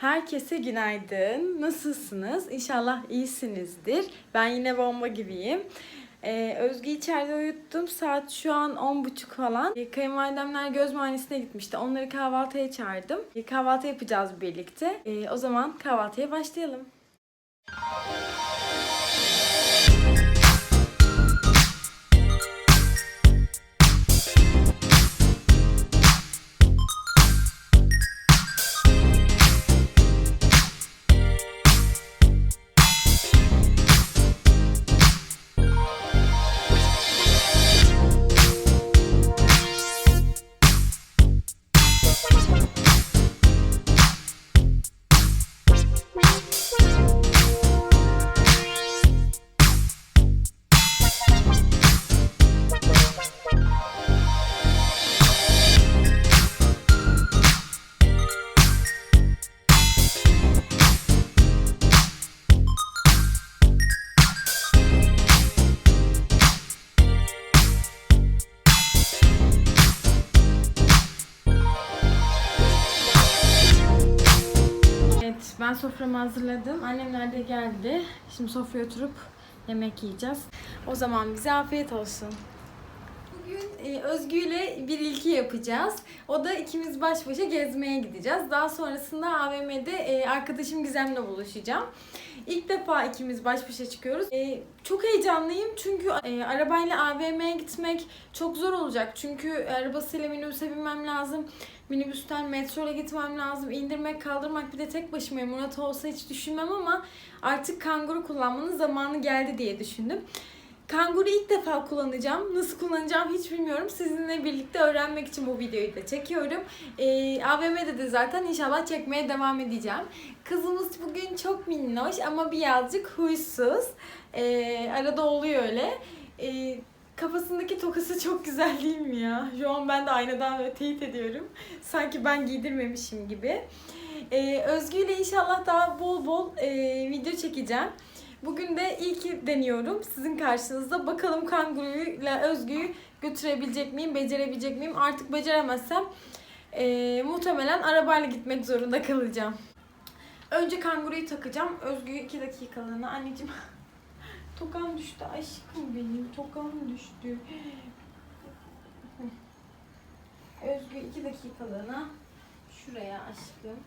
Herkese günaydın. Nasılsınız? İnşallah iyisinizdir. Ben yine bomba gibiyim. Ee, Özgü içeride uyuttum. Saat şu an 10.30 falan. Ee, Kayınvalidemler göz muayenesine gitmişti. Onları kahvaltıya çağırdım. Ee, kahvaltı yapacağız birlikte. Ee, o zaman kahvaltıya başlayalım. Soframı hazırladım. Annemler de geldi. Şimdi sofraya oturup yemek yiyeceğiz. O zaman bize afiyet olsun. E, Özgü ile bir ilki yapacağız. O da ikimiz baş başa gezmeye gideceğiz. Daha sonrasında AVM'de e, arkadaşım Gizem'le buluşacağım. İlk defa ikimiz baş başa çıkıyoruz. E, çok heyecanlıyım çünkü e, arabayla AVM'ye gitmek çok zor olacak. Çünkü arabasıyla minibüse binmem lazım. Minibüsten metroyla gitmem lazım. İndirmek, kaldırmak bir de tek başımayım. Murat olsa hiç düşünmem ama artık kanguru kullanmanın zamanı geldi diye düşündüm. Kanguru ilk defa kullanacağım. Nasıl kullanacağım hiç bilmiyorum. Sizinle birlikte öğrenmek için bu videoyu da çekiyorum. Ee, AVM'de de zaten inşallah çekmeye devam edeceğim. Kızımız bugün çok minnoş ama birazcık huysuz. Ee, arada oluyor öyle. Ee, kafasındaki tokası çok güzel değil mi ya? Şu an ben de aynadan teyit ediyorum. Sanki ben giydirmemişim gibi. Ee, Özgü ile inşallah daha bol bol e, video çekeceğim. Bugün de ilk deniyorum sizin karşınızda. Bakalım kanguruyla Özgü'yü götürebilecek miyim, becerebilecek miyim? Artık beceremezsem e, muhtemelen arabayla gitmek zorunda kalacağım. Önce kanguruyu takacağım. Özgü'yü 2 dakikalığına. Anneciğim tokam düştü aşkım benim. Tokam düştü. Özgü 2 dakikalığına şuraya aşkım.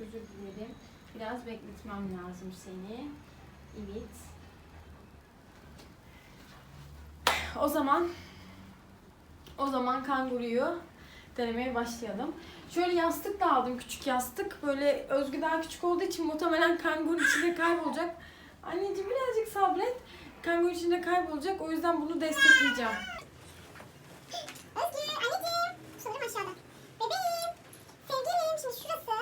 Özür dilerim. Biraz bekletmem lazım seni. Evet. O zaman o zaman kanguruyu denemeye başlayalım. Şöyle yastık da aldım küçük yastık. Böyle Özgü daha küçük olduğu için muhtemelen kanguru içinde kaybolacak. Anneciğim birazcık sabret. Kanguru içinde kaybolacak. O yüzden bunu destekleyeceğim. Özgür, anneciğim. Sanırım aşağıda. Bebeğim. Sevgilim, şimdi şurası.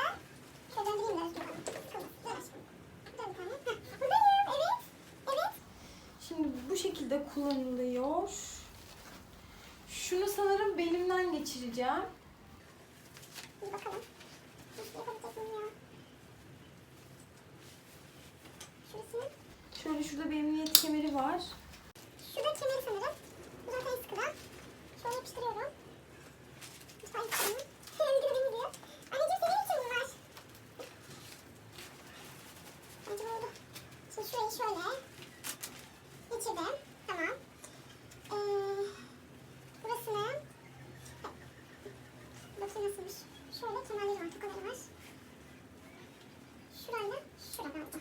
Şöyle döndüreyim de Özgür bana. Tamam, dön aşkım. Dön bir tane. Heh, Buradayım, evet. Evet. Şimdi bu şekilde kullanılıyor. Şunu sanırım belimden geçireceğim. Şöyle şurada bir emniyet kemeri var. Şurada kemeri sanırım. Bu zaten sıkıda. Şöyle yapıştırıyorum. Lütfen yapıştırın. Özgür de beni diyor. Anneciğim senin için mi var? Bence bu oldu. Şimdi şurayı şöyle. Geçirdim. Tamam. Ee, burasını. Bakayım nasılmış. Şöyle kemerleri var, tokaları var. Şurayla şura galiba.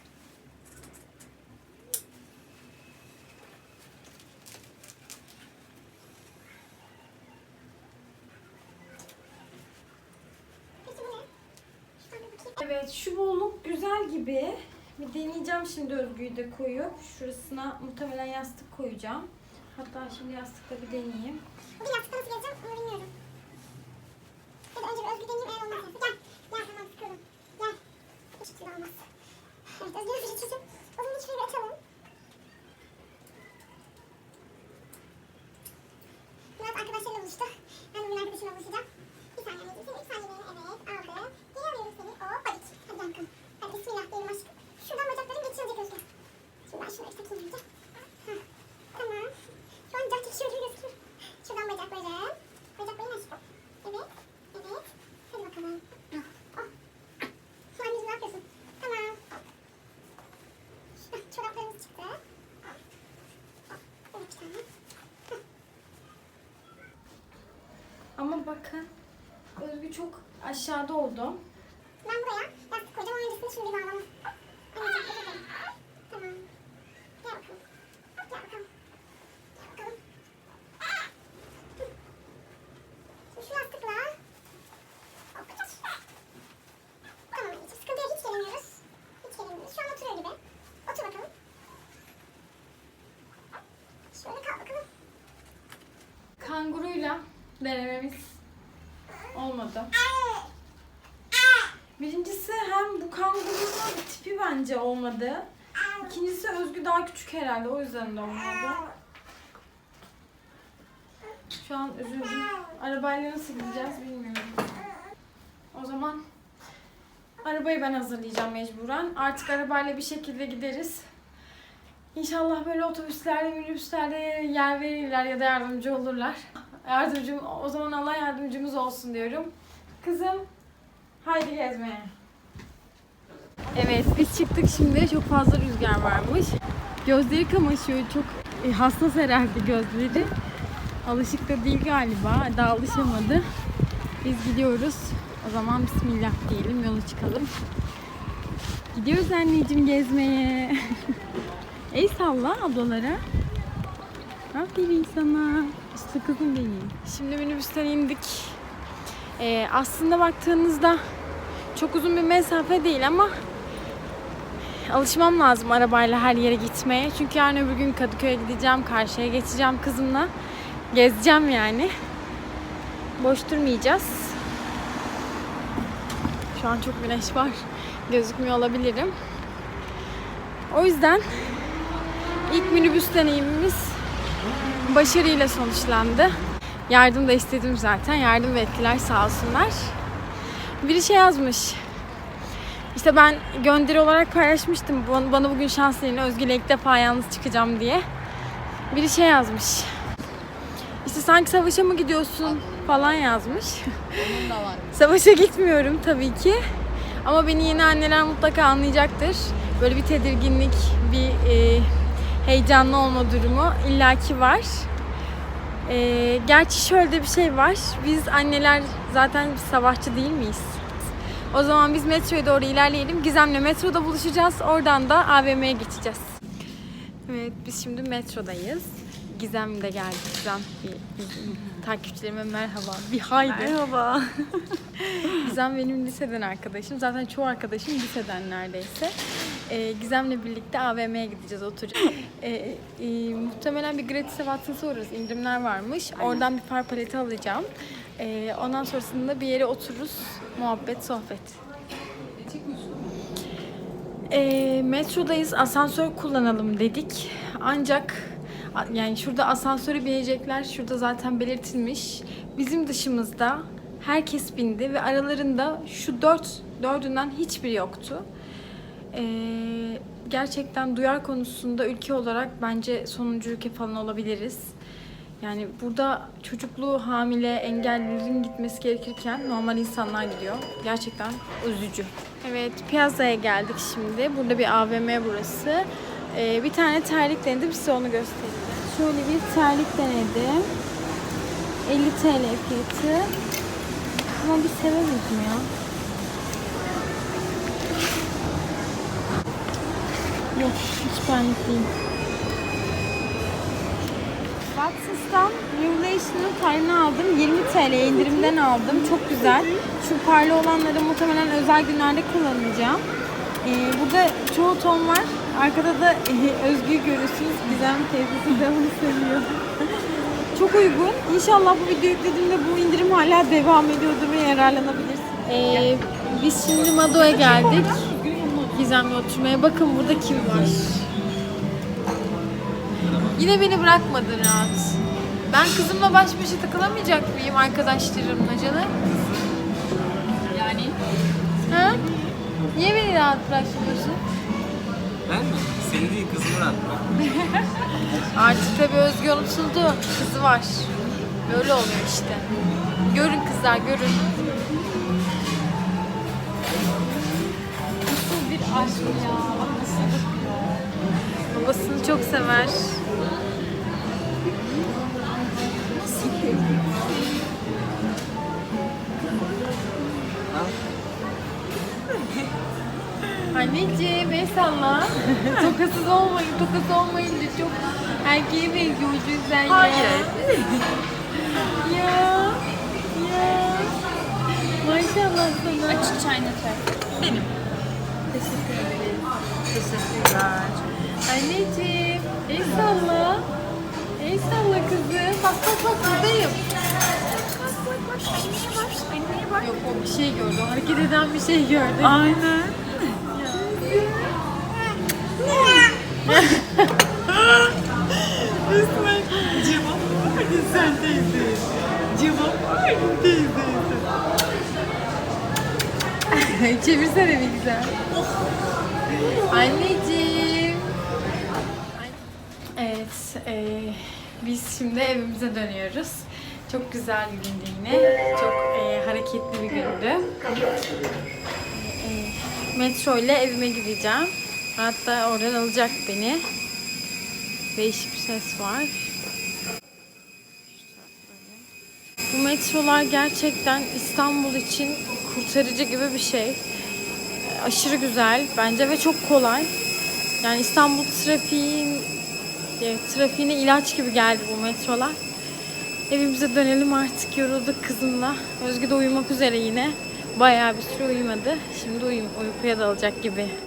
Peki bu ne? Şuradan bir bakayım. Evet şu bolluk güzel gibi. Bir deneyeceğim şimdi örgüyü de koyup. Şurasına muhtemelen yastık koyacağım. Hatta şimdi yastıkla bir deneyeyim. Bugün yastıkta nasıl Ben şunu. Şu an can çekişim gibi gözüküyor. Şuradan bacaklarım. Bacaklarını açtım. Evet. Evet. Hadi bakalım. Oh. Şu an ne yapıyorsun? Tamam. Çoraplarımız çıktı. Evet bir. Ama bakın Özgü çok aşağıda oldu. Ben buraya yastık koyacağım. Öncesini şimdi bağlamam. Kanguruyla denememiz olmadı. Birincisi hem bu kangurunun tipi bence olmadı. İkincisi Özgü daha küçük herhalde o yüzden de olmadı. Şu an üzüldüm. Arabayla nasıl gideceğiz bilmiyorum. O zaman arabayı ben hazırlayacağım mecburen. Artık arabayla bir şekilde gideriz. İnşallah böyle otobüslerde, minibüslerde yer verirler ya da yardımcı olurlar. Yardımcım, o zaman Allah yardımcımız olsun diyorum. Kızım, haydi gezmeye. Evet, biz çıktık şimdi. Çok fazla rüzgar varmış. Gözleri kamaşıyor. Çok e, hassas herhalde gözleri. Alışık da değil galiba. Daha alışamadı. Biz gidiyoruz. O zaman Bismillah diyelim, yola çıkalım. Gidiyoruz anneciğim gezmeye. El salla ablalara. Aferin sana. Kızım benim. Şimdi minibüsten indik. Ee, aslında baktığınızda çok uzun bir mesafe değil ama alışmam lazım arabayla her yere gitmeye. Çünkü yarın öbür gün Kadıköy'e gideceğim, karşıya geçeceğim kızımla. Gezeceğim yani. Boş durmayacağız. Şu an çok güneş var. Gözükmüyor olabilirim. O yüzden ilk minibüs deneyimimiz başarıyla sonuçlandı. Yardım da istedim zaten. Yardım ettiler sağ olsunlar. Biri şey yazmış. İşte ben gönderi olarak paylaşmıştım. Bana bugün şans. Özgür'le ilk defa yalnız çıkacağım diye. Biri şey yazmış. İşte sanki savaşa mı gidiyorsun falan yazmış. Onun da var. Savaşa gitmiyorum tabii ki. Ama beni yeni anneler mutlaka anlayacaktır. Böyle bir tedirginlik, bir e, heyecanlı olma durumu illaki var. E, gerçi şöyle de bir şey var. Biz anneler zaten savaşçı değil miyiz? O zaman biz metroya doğru ilerleyelim. Gizem'le metroda buluşacağız. Oradan da AVM'ye geçeceğiz. Evet biz şimdi metrodayız. Gizem de geldi. Gizem bir- takipçilerime merhaba. Bir haydi. Merhaba. Gizem benim liseden arkadaşım. Zaten çoğu arkadaşım liseden neredeyse. Ee, Gizem'le birlikte AVM'ye gideceğiz oturacağız. Ee, e, muhtemelen bir gratis Watson's'a uğrarız. İndirimler varmış. Oradan bir par paleti alacağım. Ee, ondan sonrasında bir yere otururuz. Muhabbet, sohbet. E, metrodayız. Asansör kullanalım dedik. Ancak yani şurada asansöre binecekler. Şurada zaten belirtilmiş. Bizim dışımızda herkes bindi ve aralarında şu dört dördünden hiçbiri yoktu. E, gerçekten duyar konusunda ülke olarak bence sonuncu ülke falan olabiliriz. Yani burada çocuklu, hamile, engellilerin gitmesi gerekirken normal insanlar gidiyor. Gerçekten üzücü. Evet, Piazza'ya geldik şimdi. Burada bir AVM burası. Ee, bir tane terlik denedim, size onu göstereyim. Şöyle bir terlik denedim. 50 TL fiyatı. Ama bir sevemedim ya. Yok, hiç benlik değil. Watsons'tan Revelation'ın tarını aldım. 20 TL indirimden aldım. Çok güzel. Şu parlı olanları muhtemelen özel günlerde kullanacağım. Ee, burada çoğu ton var. Arkada da Özgü görüyorsunuz. Gizem teyzesi de onu seviyor. Çok uygun. İnşallah bu videoyu yüklediğimde bu indirim hala devam ediyordur ve yararlanabilirsiniz. Ee, biz şimdi Mado'ya geldik. Gizem'le oturmaya. Bakın burada kim var. Yine beni bırakmadın rahat. Ben kızımla baş başa takılamayacak mıyım arkadaşlarımla canım? Yani Ha? Niye beni rahat bırakmıyorsun? Ben mi? Seni değil kızını rahat bırak. Artık tabii Özgü unutuldu. Kızı var. Böyle oluyor işte. Görün kızlar görün. Babasını çok sever. Anneciğim el salla. tokasız olmayın, tokasız olmayın diye çok erkeğe benziyor o yüzden ya. Hayır. ya. Ya. Maşallah sana. Açık çayını. Benim. Teşekkür ederim. Teşekkürler. Anneciğim el salla. El salla kızım. Bak bak bak buradayım. Yok o bir şey gördü. O hareket eden bir şey gördü. Aynen. Resmen cevap verdin sen teyze. Cevap verdin teyze. Çevirsene bir güzel. Anneciğim. Evet, e, biz şimdi evimize dönüyoruz. Çok güzel bir gündü yine. Çok e, hareketli bir gündü. E, metro ile evime gideceğim. Hatta oradan alacak beni. Değişik bir ses var. Bu metrolar gerçekten İstanbul için kurtarıcı gibi bir şey. Aşırı güzel bence ve çok kolay. Yani İstanbul trafiğin e, trafiğine ilaç gibi geldi bu metrolar. Evimize dönelim artık yorulduk kızımla. Özgü de uyumak üzere yine. Bayağı bir süre uyumadı. Şimdi uyum, uykuya dalacak gibi.